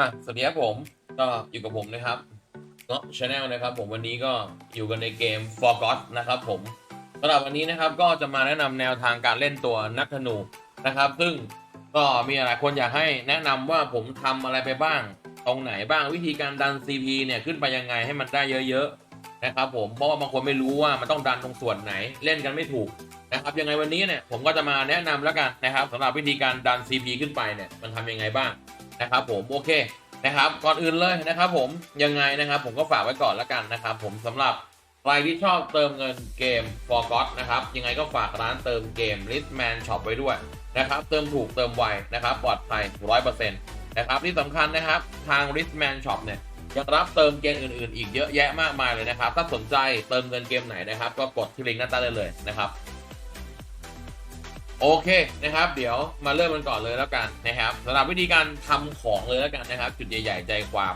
อะสวัสดีครับผมก็อยู่กับผมนะครับเนาะชาแนลนะครับ ผมวันนี้ก็อยู่กันในเกม Forgot นะครับผมสำหรับวันนี้นะครับก็จะมาแนะนำแนวทางการเล่นตัวนักธนูนะครับ ซึ่งก็มีหลายคนอยากให้แนะนำว่าผมทำอะไรไปบ้าง ตรงไหนบ้างวิธีการดัน CP เนี่ยขึ้นไปยังไงให้มันได้เยอะๆนะครับ ผมเพราะว่าบางคนไม่รู้ว่ามันต้องดันตรงส่วนไหนเล่นกันไม่ถูกนะครับยังไงวันนี้เนี่ยผมก็จะมาแนะนำแล้วกันนะครับสำหรับวิธีการดัน CP ขึ้นไปเนี่ยมันทำยังไงบ้าง นะครับผมโอเคนะครับก่อนอื่นเลยนะครับ ผมยังไงนะครับ ผมก็ฝากไว้ก่อนละกันนะครับ ผมสำหรับใครที่ชอบเติมเงินเกม For God นะครับยังไงก็ฝากร้านเติมเกม Listman Shop ไว้ด้วยนะครับ เติมถูกเติมไวนะครับ ปลอดภัย 100%นะครับที่สำคัญนะครับทาง Listman Shop เนี่ยยังรับเติมเกมอื่นๆ อีกเยอะแยะมากมายเลยนะครับ ถ้าสนใจเติมเงินเกมไหนนะครับ ก็กดที่ลิงก์หน้าต้ได้เลยนะครับ โอเคนะครับ เดี๋ยวมาเริ่มกันก่อนเลยแล้วกันนะครับสำหรับวิธีการทำของเลยแล้วกันนะครับ จุดใหญ่ ๆ ใจความ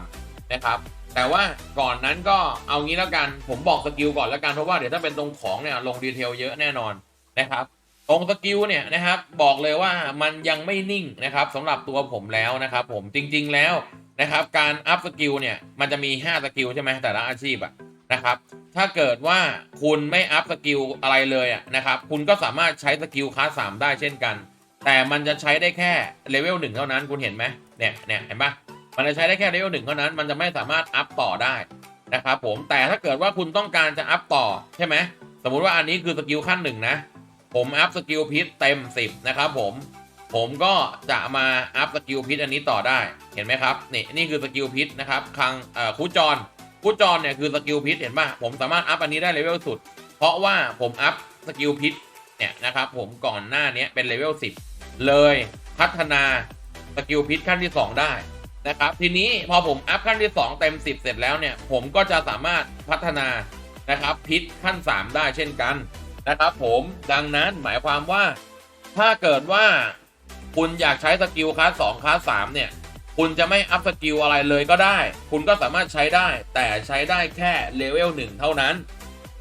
นะครับ แต่ว่าก่อนนั้นก็เอางี้แล้วกันผมบอกสกิลก่อนแล้วกันเพราะว่าเดี๋ยวถ้าเป็นตรงของเนี่ยลงดีเทลเยอะแน่นอนนะครับตรงสกิลเนี่ยนะครับบอกเลยว่ามันยังไม่นิ่งนะครับสำหรับตัวผมแล้วนะครับผมจริงๆแล้วนะครับการอัพสกิลเนี่ยมันจะมี 5 สกิลใช่ไหมแต่ละอาชีพอะนะครับ ถ้าเกิดว่าคุณไม่อัพสกิลอะไรเลยอะนะครับ คุณก็สามารถใช้สกิลคลาสสามได้เช่นกัน แต่มันจะใช้ได้แค่เลเวลหนึ่งเท่านั้นคุณเห็นไหมเนี่ยเนี่ยเห็นปะมันจะใช้ได้แค่เลเวลหนึ่งเท่านั้น มันจะไม่สามารถอัพต่อได้นะครับผมแต่ถ้าเกิดว่าคุณต้องการจะอัพต่อใช่ไหมสมมุติว่าอันนี้คือสกิลขั้นหนึ่งนะผมอัพสกิลพิษเต็ม 10 นะครับผม ผมก็จะมาอัพสกิลพิษอันนี้ต่อได้ เห็นไหมครับ นี่นี่คือสกิลพิษนะครับคังเอ่อคูจร คูจรเนี่ยคือสกิลพิษเห็นป่ะผมสามารถอัพอันนี้ได้เลเวลสุด เพราะว่าผมอัพสกิลพิษเนี่ยนะครับผมก่อนหน้านี้เป็นเลเวล10 เลยพัฒนาสกิลพิษขั้นที่ 2 ได้นะครับทีนี้พอผมอัพขั้นที่ 2 เต็ม 10 เสร็จแล้วเนี่ยผมก็จะสามารถพัฒนานะครับพิษขั้น 3 ได้เช่นกันนะครับผมดังนั้นหมายความว่าถ้าเกิดว่าคุณอยากใช้สกิลคลาสสองคลาสสามเนี่ย คุณจะไม่อัพสกิลอะไรเลยก็ได้ คุณก็สามารถใช้ได้ แต่ใช้ได้แค่เลเวลหนึ่งเท่านั้น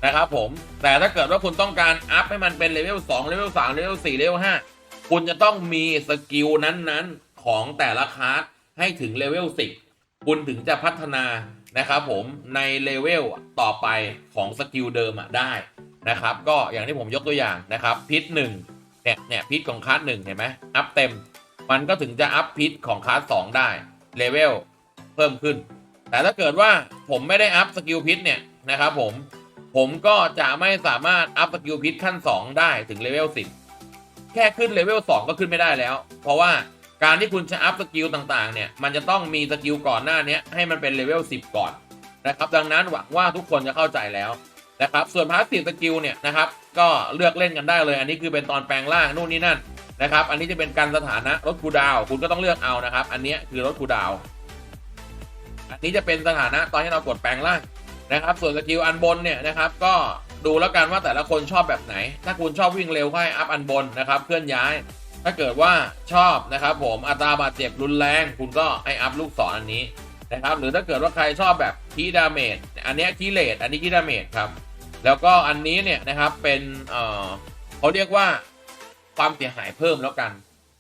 นะครับผม แต่ถ้าเกิดว่าคุณต้องการอัพให้มันเป็นเลเวล2เลเวล3เลเวล4เลเวล5คุณจะต้องมีสกิลนั้นๆของแต่ละคลาสให้ถึงเลเวล10 คุณถึงจะพัฒนานะครับผมในเลเวลต่อไปของสกิลเดิมอะได้นะครับก็อย่างที่ผมยกตัวอย่างนะครับพิษหนึ่งเนี่ยเนี่ยพิษของคลาสหนึ่งเห็นไหมอัพเต็ม มันก็ถึงจะอัพพิษของคลาสสองได้เลเวลเพิ่มขึ้น แต่ถ้าเกิดว่าผมไม่ได้อัพสกิลพิษเนี่ยนะครับผมผมก็จะไม่สามารถอัพสกิลพิษขั้น 2 ได้ถึงเลเวล10 แค่ขึ้นเลเวล2ก็ขึ้นไม่ได้แล้ว เพราะว่าการที่คุณจะอัพสกิลต่างๆ เนี่ย มันจะต้องมีสกิลก่อนหน้านี้ให้มันเป็นเลเวล10 ก่อนนะครับ ดังนั้นหวังว่าทุกคนจะเข้าใจแล้วนะครับ ส่วนพาสซีฟสกิลเนี่ยนะครับ ก็เลือกเล่นกันได้เลย อันนี้คือเป็นตอนแปลงร่างนู่นนี่นั่น นะครับ อันนี้จะเป็นการสถานะลดคูดาว คุณก็ต้องเลือกเอานะครับ อันนี้คือลดคูดาว อันนี้จะเป็นสถานะตอนที่เรากดแปลงร่างนะครับ ส่วนสกิลอันบนเนี่ยนะครับ ก็ดูแล้วกันว่าแต่ละคนชอบแบบไหน ถ้าคุณชอบวิ่งเร็วก็ให้อัพอันบนนะครับเคลื่อนย้าย ถ้าเกิดว่าชอบนะครับผมอัตราบาดเจ็บรุนแรง คุณก็ให้อัพลูกศรอันนี้นะครับ หรือถ้าเกิดว่าใครชอบแบบคีดาเมจอันนี้ยคีเลตอันนี้คีดาเมจครับ แล้วก็อันนี้เนี่ยนะครับเป็นเอ่อเขาเรียกว่า ความเสียหายเพิ่มแล้วกัน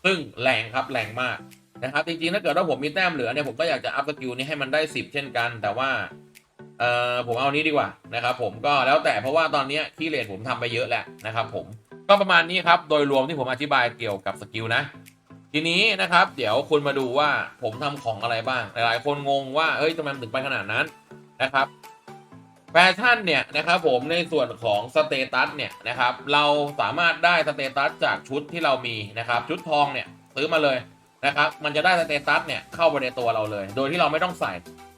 ซึ่งแรงครับแรงมากนะครับจริงๆถ้าเกิดว่าผมมีแต้มเหลือเนี่ยผมก็อยากจะอัพสกิลนี้ให้มันได้ 10 เช่นกัน แต่ว่าเอ่อผมเอานี้ดีกว่านะครับผมก็แล้วแต่เพราะว่าตอนนี้ที่เลทผมทำไปเยอะแหละนะครับผมก็ประมาณนี้ครับโดยรวมที่ผมอธิบายเกี่ยวกับสกิลนะทีนี้นะครับเดี๋ยวคุณมาดูว่าผมทำของอะไรบ้าง หลายๆ คนงงว่าเฮ้ยทำไมถึงไปขนาดนั้นนะครับ แฟชั่นเนี่ยนะครับผมในส่วนของสเตตัสเนี่ยนะครับเราสามารถได้สเตตัสจากชุดที่เรามีนะครับชุดทองเนี่ยซื้อมาเลยนะครับมันจะได้สเตตัสเนี่ยเข้าไปในตัวเราเลย โดยที่เราไม่ต้องใส่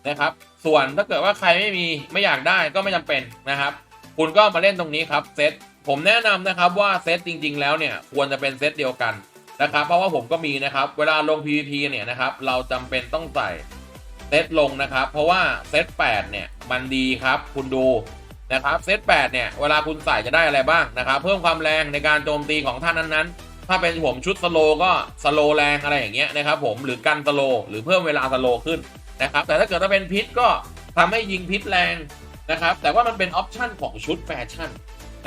นะครับส่วนถ้าเกิดว่าใครไม่มีไม่อยากได้ก็ไม่จำเป็นนะครับ คุณก็มาเล่นตรงนี้ครับเซตผมแนะนำนะครับว่าเซตจริง ๆ แล้วเนี่ยควรจะเป็นเซตเดียวกันนะครับเพราะว่าผมก็มีนะครับเวลาลง PVP เนี่ยนะครับเราจำเป็นต้องใส่ เซตลงนะครับ เพราะว่าเซต8เนี่ยมันดีครับคุณดูนะครับเซต8เนี่ยเวลาคุณใส่จะได้อะไรบ้างนะครับ เพิ่มความแรงในการโจมตีของท่านนั้นๆ ถ้าเป็นผมชุดสโลก็สโลแรงอะไรอย่างเงี้ยนะครับผมหรือกันสโลหรือเพิ่มเวลาสโลขึ้นนะครับแต่ถ้าเกิดถ้าเป็นพิษก็ทำให้ยิงพิษแรงนะครับแต่ว่ามันเป็นออปชั่นของชุดแฟชั่น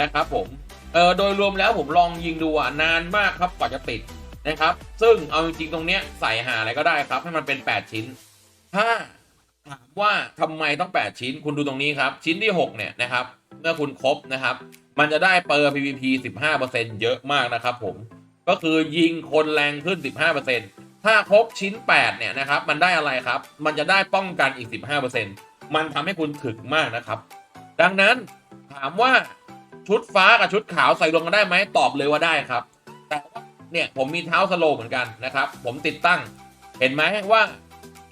นะครับผมเออโดยรวมแล้วผมลองยิงดูอะนานมากครับกว่าจะติดนะครับ ซึ่งเอาจริงๆตรงเนี้ยใส่หาอะไรก็ได้ครับให้มันเป็น 8 ชิ้น ถ้าถามว่าทำไมต้อง 8 ชิ้นคุณดูตรงนี้ครับ ชิ้นที่ 6 เนี่ยนะครับ เมื่อคุณครบนะครับ มันจะได้เปอร์ PVP 15%เยอะมากนะครับผม ก็คือยิงคนแรงขึ้น 15%ถ้าครบชิ้น 8 เนี่ยนะครับ มันได้อะไรครับ มันจะได้ป้องกันอีก 15%มันทำให้คุณถึกมากนะครับ ดังนั้นถามว่าชุดฟ้ากับชุดขาวใส่รวมกันได้ไหมตอบเลยว่าได้ครับ แต่ว่าเนี่ยผมมีเท้าสโลว์เหมือนกันนะครับ ผมติดตั้ง เห็นไหมว่า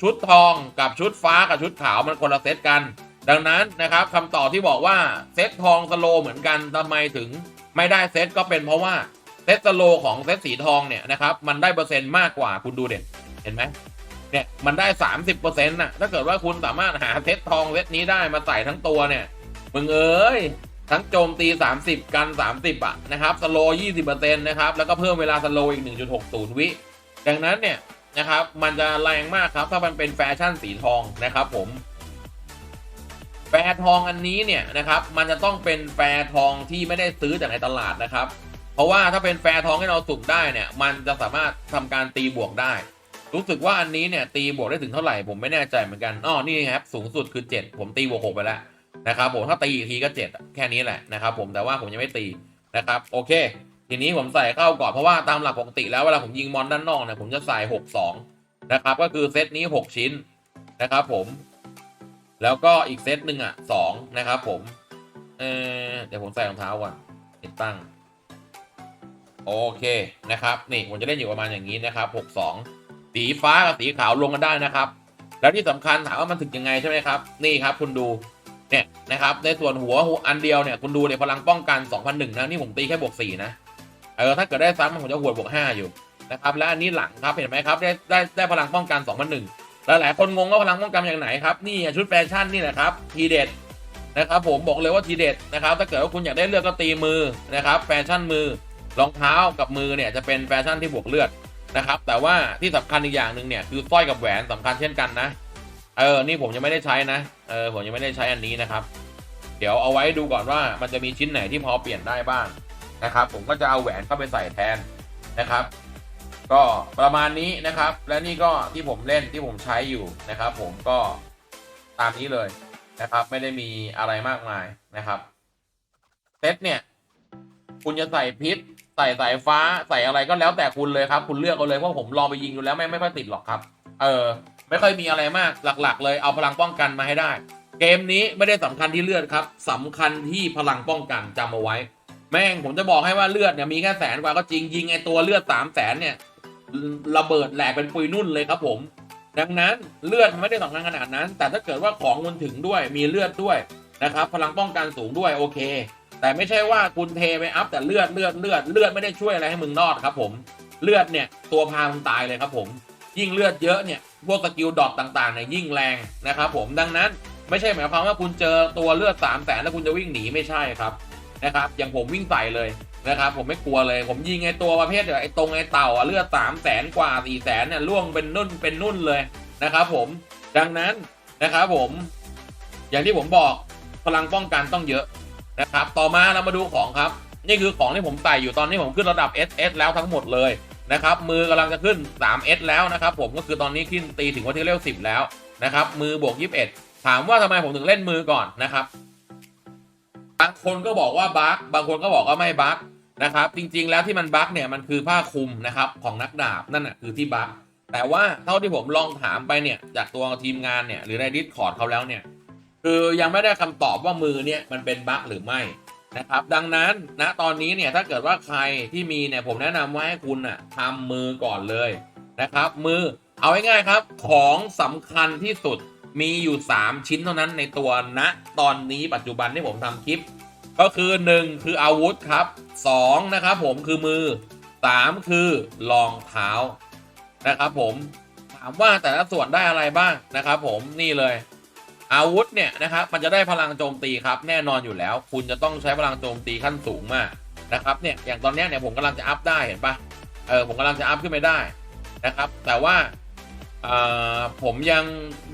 ชุดทองกับชุดฟ้ากับชุดขาวมันคนละเซตกัน ดังนั้นนะครับคำตอบที่บอกว่าเซตทองสโลเหมือนกันทำไมถึงไม่ได้เซตก็เป็นเพราะว่าเซตสโลของเซตสีทองเนี่ยนะครับมันได้เปอร์เซ็นต์มากกว่าคุณดูเด่นเห็นไหมเนี่ยมันได้ 30%น่ะถ้าเกิดว่าคุณสามารถหาเซตทองเซตนี้ได้มาใส่ทั้งตัวเนี่ยมึงเอ้ยทั้งโจมตี 30 กัน 30อะนะครับสโลว์20%นะครับแล้วก็เพิ่มเวลาสโลอีก 1.60 วิ ดังนั้นเนี่ย นะครับ มันจะแรงมากครับ ถ้ามันเป็นแฟชั่นสีทองนะครับผม แฟร์ทองอันนี้เนี่ยนะครับ มันจะต้องเป็นแฟร์ทองที่ไม่ได้ซื้อจากในตลาดนะครับ เพราะว่าถ้าเป็นแฟร์ทองให้เราสุ่มได้เนี่ย มันจะสามารถทำการตีบวกได้ รู้สึกว่าอันนี้เนี่ยตีบวกได้ถึงเท่าไหร่ผมไม่แน่ใจเหมือนกันอ๋อนี่ครับสูงสุดคือ 7 ผมตีบวก6ไปแล้วนะครับผมถ้าตีอีกทีก็ 7 แค่นี้แหละนะครับผมแต่ว่าผมยังไม่ตีนะครับ โอเค ทีนี้ผมใส่เข้าก่อนเพราะว่าตามหลักปกติแล้วเวลาผมยิงมอนด้านนอกเนี่ยผมจะใส่62นะครับ ก็คือเซตนี้6ชิ้นนะครับ ผม แล้วก็อีกเซตหนึ่งอะสองนะครับ ผมเออเดี๋ยวผมใส่รองเท้าก่อนติดตั้งโอเคนะครับนี่ผมจะเล่นอยู่ประมาณอย่างนี้นะครับหกสองสีฟ้ากับสีขาวลงกันได้นะครับ แล้วที่สำคัญถามว่ามันถึงยังไงใช่ไหมครับ นี่ครับคุณดูเนี่ยนะครับในส่วนหัวหัวอันเดียวเนี่ยคุณดูเนี่ยพลังป้องกัน2001นะนี่ผมตีแค่บวก4นะ เออถ้าเกิดได้ซ้ำผมจะหัวดบวก5อยู่นะครับและอันนี้หลังครับเห็นไหมครับได้ได้ได้พลังป้องกัน2001หนึ่งแลายๆคนงงว่าพลังป้องกันอย่างไหนครับนี่ชุดแฟชั่นนี่แหละครับทีเด็ดนะครับผมบอกเลยว่าทีเด็ดนะครับถ้าเกิดว่าคุณอยากได้เลือดก็ตีมือนะครับแฟชั่นมือรองเท้ากับมือเนี่ยจะเป็นแฟชั่นที่บวกเลือดนะครับแต่ว่าที่สำคัญอีกอย่างหนึ่งเนี่ยคือสร้อยกับแหวนสำคัญเช่นกันนะเออนี่ผมยังไม่ได้ใช้นะเออผมยังไม่ได้ใช้อันนี้นะครับ เดี๋ยวเอาไว้ดูก่อนว่ามันจะมีชิ้นไหนที่พอเปลี่ยนได้บ้าง นะครับ ผมก็จะเอาแหวนเข้าไปใส่แทนนะครับ ก็ประมาณนี้นะครับ และนี่ก็ที่ผมเล่นที่ผมใช้อยู่นะครับ ผมก็ตามนี้เลยนะครับ ไม่ได้มีอะไรมากมายนะครับเซตเนี่ย คุณจะใส่พิษใส่สายฟ้าใส่อะไรก็แล้วแต่คุณเลยครับ คุณเลือกเอาเลยเพราะผมลองไปยิงดูแล้วไม่ไม่ค่อยติดหรอกครับ เออ ไม่ค่อยมีอะไรมากหลัก ๆ เลยเอาพลังป้องกันมาให้ได้ เกมนี้ไม่ได้สำคัญที่เลือดครับสำคัญที่พลังป้องกันจำเอาไว้ แม่งผมจะบอกให้ว่าเลือดเนี่ยมีแค่แสนกว่าก็จริงยิงไอตัวเลือดสามแสนเนี่ยระเบิดแหลกเป็นปุยนุ่นเลยครับผม ดังนั้นเลือดมันไม่ได้สำคัญขนาดนั้น แต่ถ้าเกิดว่าของมันถึงด้วยมีเลือดด้วยนะครับ พลังป้องกันสูงด้วยโอเค แต่ไม่ใช่ว่าคุณเทไปอัพแต่เลือดเลือดเลือดเลือดไม่ได้ช่วยอะไรให้มึงรอดครับผมเลือดเนี่ยตัวพามึงตายเลยครับผม ยิ่งเลือดเยอะเนี่ยพวกสกิลดอทต่างๆเนี่ยยิ่งแรงนะครับผมดังนั้นไม่ใช่หมายความว่าคุณเจอตัวเลือดสามแสนแล้วคุณจะวิ่งหนีไม่ใช่ครับ นะครับอย่างผมวิ่งใส่เลยนะครับผมไม่กลัวเลยผมยิงไอตัวประเภทไอตรงไอเต่าอะเลือดสามแสนกว่าสี่แสนเนี่ยล่วงเป็นนุ่นเป็นนุ่นเลยนะครับผมดังนั้นนะครับผม อย่างที่ผมบอกพลังป้องกันต้องเยอะนะครับ ต่อมาเรามาดูของครับ นี่คือของที่ผมใส่อยู่ตอนนี้ผมขึ้นระดับ SS แล้วทั้งหมดเลยนะครับมือกำลังจะขึ้น 3S แล้วนะครับผมก็คือตอนนี้ขึ้นตีถึงวันที่เลเวล10 แล้วนะครับมือบวก 21 ถามว่าทำไมผมถึงเล่นมือก่อนนะครับางคนก็บอกว่าบั๊กบางคนก็บอกว่าไม่บั๊กนะครับ จริงๆแล้วที่มันบั๊กเนี่ยมันคือผ้าคลุมนะครับของนักดาบนั่นแหะคือที่บั๊กแต่ว่าเท่าที่ผมลองถามไปเนี่ยจากตัวทีมงานเนี่ยหรือในดิสคอร์ดเขาแล้วเนี่ยคือยังไม่ได้คำตอบว่ามือเนี่ยมันเป็นบั๊กหรือไม่นะครับดังนั้นณตอนนี้เนี่ยถ้าเกิดว่าใครที่มีเนี่ยผมแนะนำว่าให้คุณอะทำมือก่อนเลยนะครับ มือเอาง่ายๆครับของสำคัญที่สุดมีอยู่ 3 ชิ้นเท่านั้นในตัวณตอนนี้ปัจจุบันที่ผมทำคลิป ก็คือ 1 คืออาวุธครับ2นะครับผมคือมือ 3 คือรองเท้านะครับผมถามว่าแต่ละส่วนได้อะไรบ้างนะครับผมนี่เลย อาวุธเนี่ยนะครับมันจะได้พลังโจมตีครับแน่นอนอยู่แล้ว คุณจะต้องใช้พลังโจมตีขั้นสูงมากนะครับเนี่ยอย่างตอนนี้เนี่ยผมกำลังจะอัพได้เห็นปะเออผมกำลังจะอัพขึ้นไปได้นะครับ แต่ว่า ผมยัง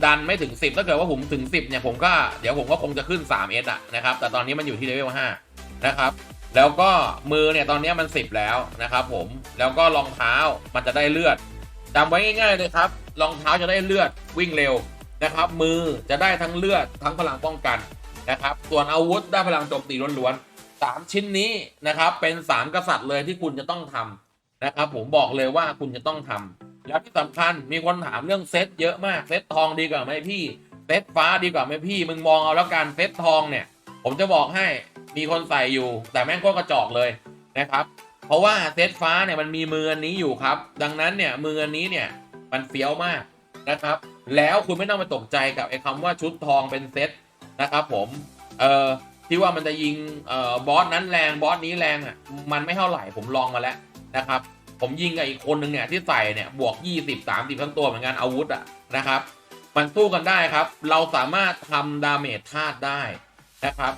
ดันไม่ถึง 10 ถ้าเกิดว่าผมถึง 10 เนี่ยผมก็เดี๋ยวผมก็คงจะขึ้น 3S อะนะครับ แต่ตอนนี้มันอยู่ที่เลเวล5นะครับ แล้วก็มือเนี่ยตอนนี้มัน 10 แล้วนะครับผม แล้วก็รองเท้ามันจะได้เลือดจำไว้ง่ายๆเลยครับ รองเท้าจะได้เลือดวิ่งเร็วนะครับ มือจะได้ทั้งเลือดทั้งพลังป้องกันนะครับ ส่วนอาวุธได้พลังโจมตีล้วนๆสามชิ้นนี้นะครับเป็นสามกษัตริย์เลยที่คุณจะต้องทำนะครับผมบอกเลยว่าคุณจะต้องทำ แล้วที่สำคัญมีคนถามเรื่องเซตเยอะมากเซตทองดีกว่าไหมพี่เซตฟ้าดีกว่าไหมพี่ มึงมองเอาแล้วกันเซตทองเนี่ย ผมจะบอกให้มีคนใส่อยู่ แต่แม่งก็กระจอกเลยนะครับ เพราะว่าเซตฟ้าเนี่ยมันมีมืออันนี้อยู่ครับ ดังนั้นเนี่ยมืออันนี้เนี่ยมันเฟี้ยวมากนะครับ แล้วคุณไม่ต้องไปตกใจกับไอ้คำว่าชุดทองเป็นเซตนะครับผมเอ่อที่ว่ามันจะยิงเอ่อบอสนั้นแรงบอสนี้แรงอะมันไม่เท่าไหร่ผมลองมาแล้วนะครับ ผมยิงกับอีกคนหนึ่งเนี่ยที่ใส่เนี่ยบวก 20 30 ทั้งตัวเหมือนกันอาวุธอะนะครับ มันสู้กันได้ครับ เราสามารถทำดาเมจธาตุได้นะครับ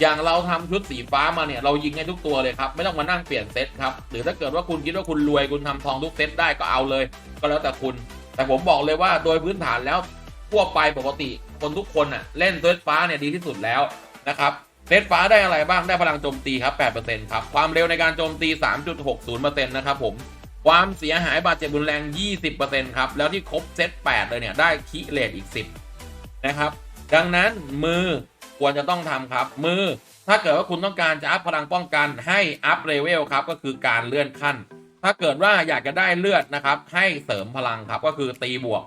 อย่างเราทำชุดสีฟ้ามาเนี่ยเรายิงให้ทุกตัวเลยครับ ไม่ต้องมานั่งเปลี่ยนเซตครับ หรือถ้าเกิดว่าคุณคิดว่าคุณรวยคุณทำทองทุกเซตได้ก็เอาเลย ก็แล้วแต่คุณ แต่ผมบอกเลยว่าโดยพื้นฐานแล้วทั่วไปปกติคนทุกคนอะเล่นเซตฟ้าเนี่ยดีที่สุดแล้วนะครับ เซตฟ้าได้อะไรบ้างได้พลังโจมตีครับ 8%ครับ ความเร็วในการโจมตี 3.60%นะครับผม ความเสียหายบาดเจ็บรุนแรง 20%ครับ แล้วที่ครบเซต 8 เลยเนี่ย ได้คิเลตอีก 10 นะครับ ดังนั้นมือควรจะต้องทำครับ มือ ถ้าเกิดว่าคุณต้องการจะอัพพลังป้องกันให้อัพเลเวลครับ ก็คือการเลื่อนขั้น ถ้าเกิดว่าอยากจะได้เลือดนะครับ ให้เสริมพลังครับ ก็คือตีบวก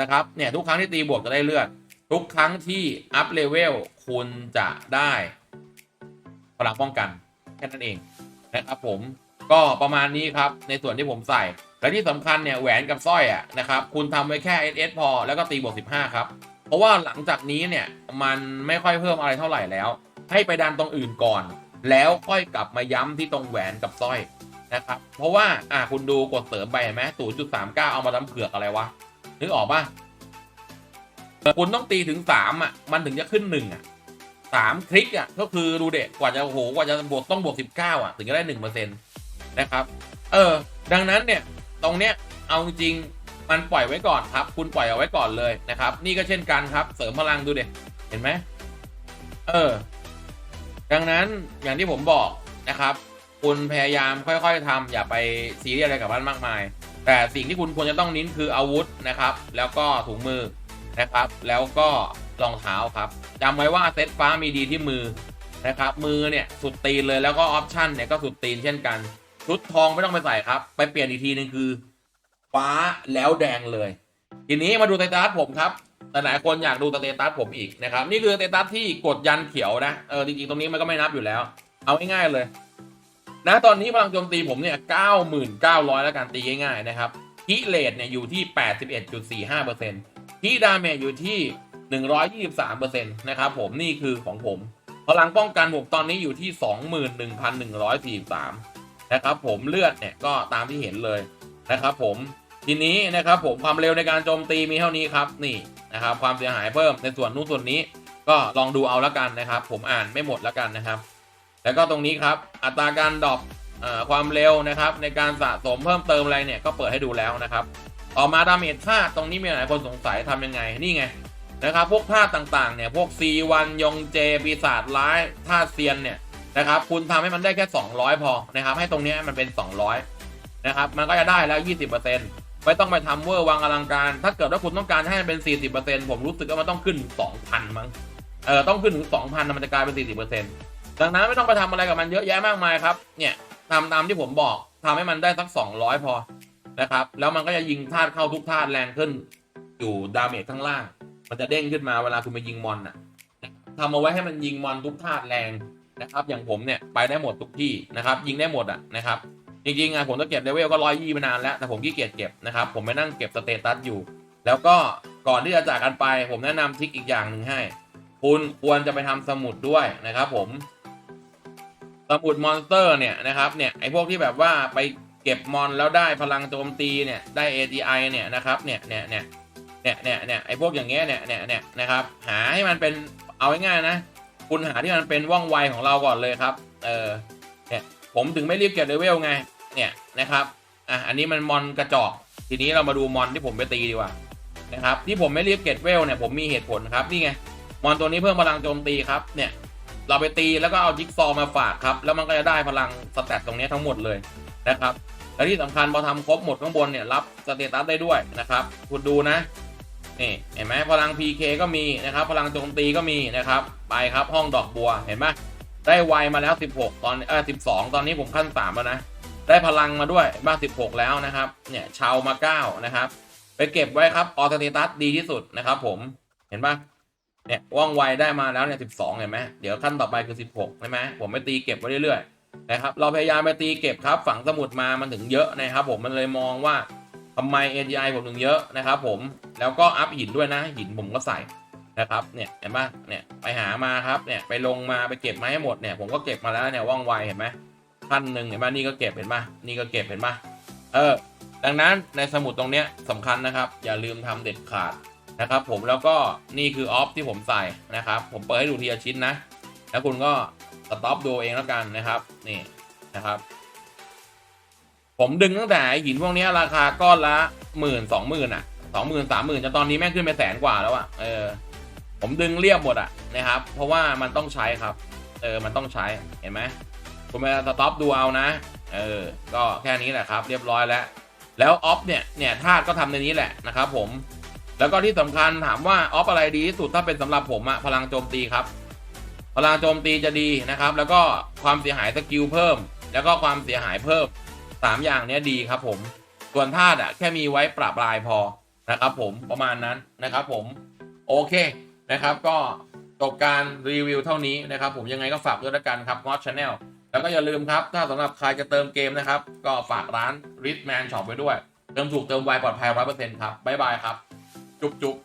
นะครับ เนี่ยทุกครั้งที่ตีบวกจะได้เลือด ทุกครั้งที่อัพเลเวลคุณจะได้ พลังป้องกันแค่นั้นเองนะครับผมก็ประมาณนี้ครับในส่วนที่ผมใส่ และที่สำคัญเนี่ยแหวนกับสร้อยอะนะครับคุณทำไว้แค่ SS พอแล้วก็ตีบวก15 ครับ เพราะว่าหลังจากนี้เนี่ยมันไม่ค่อยเพิ่มอะไรเท่าไหร่แล้ว ให้ไปดันตรงอื่นก่อน แล้วค่อยกลับมาย้ำที่ตรงแหวนกับสร้อยนะครับเพราะว่าอะคุณดูกดเสริมไปเห็นไหมศูนย์จุดสามเก้าเอามาทำเผือกอะไรวะนึกออกปะคุณต้องตีถึงสามอะมันถึงจะขึ้นหนึ่งอะ สามคลิกอะก็คือดูเด็กกว่าจะโหกว่าจะบวกต้องบวกสิบเก้าอะถึงจะได้หนึ่งเปอร์เซ็นต์นะครับ เออ ดังนั้นเนี่ยตรงเนี้ยเอาจริงมันปล่อยไว้ก่อนครับ คุณปล่อยเอาไว้ก่อนเลยนะครับ นี่ก็เช่นกันครับ เสริมพลังดูเด็เห็นไหมเออ ดังนั้นอย่างที่ผมบอกนะครับ คุณพยายามค่อยๆทำอย่าไปซีเรียสอะไรกับมันมากมาย แต่สิ่งที่คุณควรจะต้องนิ้นคืออาวุธนะครับ แล้วก็ถุงมือนะครับ แล้วก็ รองเท้าครับจำไว้ว่าเซตฟ้ามีดีที่มือนะครับ มือเนี่ยสุดตีนเลยแล้วก็ออปชั่นเนี่ยก็สุดตีนเช่นกัน ชุดทองไม่ต้องไปใส่ครับ ไปเปลี่ยนอีกทีนึงคือ ฟ้าแล้วแดงเลย ทีนี้มาดูสเตตัสผมครับแต่หลายคนอยากดูสเตตัสผมอีกนะครับ นี่คือสเตตัสที่กดยันเขียวนะเออจริงๆตรงนี้มันก็ไม่นับอยู่แล้ว เอาง่ายๆเลยนะตอนนี้พลังโจมตีผมเนี่ย9,900 แล้วกันตีง่ายๆนะครับฮิเลตเนี่ยอยู่ที่ 81.45%ฮิดาเมจอยู่ที่ 123%นต์นะครับผมนี่คือของผม พลังป้องกันผมตอนนี้อยู่ที่ 21,143 นะครับผมเลือดเนี่ยก็ตามที่เห็นเลยนะครับผมทีนี้นะครับผมความเร็วในการโจมตีมีเท่านี้ครับนี่นะครับความเสียหายเพิ่มในส่วนนู้นส่วนนี้ก็ลองดูเอาล้วกันนะครับ ผมอ่านไม่หมดล้วกันนะครับ แล้วก็ตรงนี้ครับอัตราการดรอปความเร็วนะครับ ในการสะสมเพิ่มเติมอะไรเนี่ยก็เปิดให้ดูแล้วนะครับ ต่อมาดาเมจธาตุตรงนี้มีหลายคนสงสัยทำยังไงนี่ไง นะครับพวกธาตุต่างๆเนี่ยพวก C1 ยงเจปีศาจร้ายธาเซียนเนี่ยนะครับคุณทำให้มันได้แค่ 200 พอนะครับให้ตรงนี้มันเป็น 200นะครับมันก็จะได้แล้ว 20%ไม่ต้องไปทำเวอร์วังอลังการ ถ้าเกิดว่าคุณต้องการให้มันเป็น 40%ผมรู้สึกว่ามันต้องขึ้นถึง2,000 มั้งเออต้องขึ้นถึง 2,000มันจะกลายเป็น 40%ดังนั้นไม่ต้องไปทำอะไรกับมันเยอะแยะมากมายครับเนี่ยทำตามที่ผมบอกทำให้มันได้สัก 200 พอนะครับแล้วมันก็จะยิงธาตุเข้าทุกธาตุแรงขึ้นอยู่ดาเมจข้างล่าง มันจะเด้งขึ้นมาเวลาคุณไปยิงมอนน่ะทำเอาไว้ให้มันยิงมอนทุกธาตุแรงนะครับ อย่างผมเนี่ยไปได้หมดทุกที่นะครับ ยิงได้หมดอะนะครับ จริงๆอะผมต้องเก็บเลเวลก็ร้อยยี่มานานแล้วแต่ผมขี้เกียจเก็บนะครับ ผมไปนั่งเก็บสเตตัสอยู่ แล้วก็ก่อนที่จะจากกันไป ผมแนะนำทริคอีกอย่างหนึ่งให้ คุณควรจะไปทำสมุดด้วยนะครับ ผม สมุดมอนสเตอร์เนี่ยนะครับเนี่ยไอพวกที่แบบว่าไปเก็บมอนแล้วได้พลังโจมตีเนี่ยได้ ATI เนี่ยนะครับเนี่ยเนี่ยเนี่ย เนี่ยเนี่ยเนี่ยไอ้พวกอย่างเงี้ยเนี่ยเนี่ยเนี่ยนะครับ หาให้มันเป็นเอาง่ายๆนะ คุณหาที่มันเป็นว่องไวของเราก่อนเลยครับ เออเนี่ยผมถึงไม่รีบเก็บเลเวลไง เนี่ยนะครับอะอันนี้มันมอนกระจอก ทีนี้เรามาดูมอนที่ผมไปตีดีกว่านะครับ ที่ผมไม่รีบเก็บเวลเนี่ยผมมีเหตุผลครับนี่ไงมอนตัวนี้เพิ่มพลังโจมตีครับ เนี่ยเราไปตีแล้วก็เอาจิ๊กซอว์มาฝากครับ แล้วมันก็จะได้พลังสแตทตรงนี้ทั้งหมดเลยนะครับและที่สำคัญพอทำครบหมดข้างบนเนี่ยรับสเตตัสได้ด้วยนะครับ คุณดูนะ นี่เห็นไหมพลัง PK ก็มีนะครับ พลังโจมตีก็มีนะครับ ไปครับห้องดอกบัวเห็นไหมได้ไวมาแล้ว 16 ตอนเออ12 ตอนนี้ผมขั้น 3 แล้วนะ ได้พลังมาด้วยบ้า16 แล้วนะครับ เนี่ยชาวมา 9 นะครับ ไปเก็บไว้ครับออสเตตัสดีที่สุดนะครับผมเห็นปะเนี่ยว่องไวได้มาแล้วเนี่ย12 เห็นไหมเดี๋ยวขั้นต่อไปคือ 16 ใช่ไหมผมไปตีเก็บไว้เรื่อยๆนะครับ เราพยายามไปตีเก็บครับ ฝังสมุดมามันถึงเยอะนะครับ ผมมันเลยมองว่า ทำไม AGI ผมถึงเยอะนะครับผมแล้วก็อัพหินด้วยนะหินผมก็ใส่นะครับเนี่ยเห็นปะเนี่ยไปหามาครับเนี่ยไปลงมาไปเก็บมาให้หมดเนี่ยผมก็เก็บมาแล้วเนี่ยว่องไวเห็นไหมขั้นหนึ่งเห็นปะนี่ก็เก็บเห็นปะนี่ก็เก็บเห็นปะเออดังนั้นในสมุดตรงเนี้ยสำคัญนะครับ อย่าลืมทำเด็ดขาดนะครับผมแล้วก็นี่คือออฟที่ผมใส่นะครับ ผมเปิดให้ดูทีละชิ้นนะ แล้วคุณก็สต็อปดูเองแล้วกันนะครับนี่นะครับ ผมดึงตั้งแต่หินพวกนี้ราคาก้อนละหมื่นสองหมื่นอะสองหมื่นสามหมื่นจนตอนนี้แม่งขึ้นไปแสนกว่าแล้วอะเออผมดึงเรียบหมดอะนะครับ เพราะว่ามันต้องใช้ครับ เออมันต้องใช้เห็นไหมคุณไปสต็อปดูเอานะ เออ ก็แค่นี้แหละครับ เรียบร้อยแล้ว แล้วออฟเนี่ยเนี่ยธาตุก็ทำในนี้แหละนะครับผมแล้วก็ที่สำคัญถามว่าออฟอะไรดีที่สุดถ้าเป็นสำหรับผมอะพลังโจมตีครับ พลังโจมตีจะดีนะครับ แล้วก็ความเสียหายสกิลเพิ่ม แล้วก็ความเสียหายเพิ่ม สามอย่างเนี้ยดีครับผมส่วนธาตุอะแค่มีไว้ปรับลายพอนะครับผมประมาณนั้นนะครับผมโอเคนะครับ ก็จบการรีวิวเท่านี้นะครับผมยังไงก็ฝากด้วยละกันครับงอ s ชาแนลแล้วก็อย่าลืมครับ ถ้าสำหรับใครจะเติมเกมนะครับ ก็ฝากร้าน r i t Man Shop ไว้ด้วย เติมถูกเติมไวปลอดภัย100%ครับ บ๊ายบายครับ จุ๊บจุ๊บ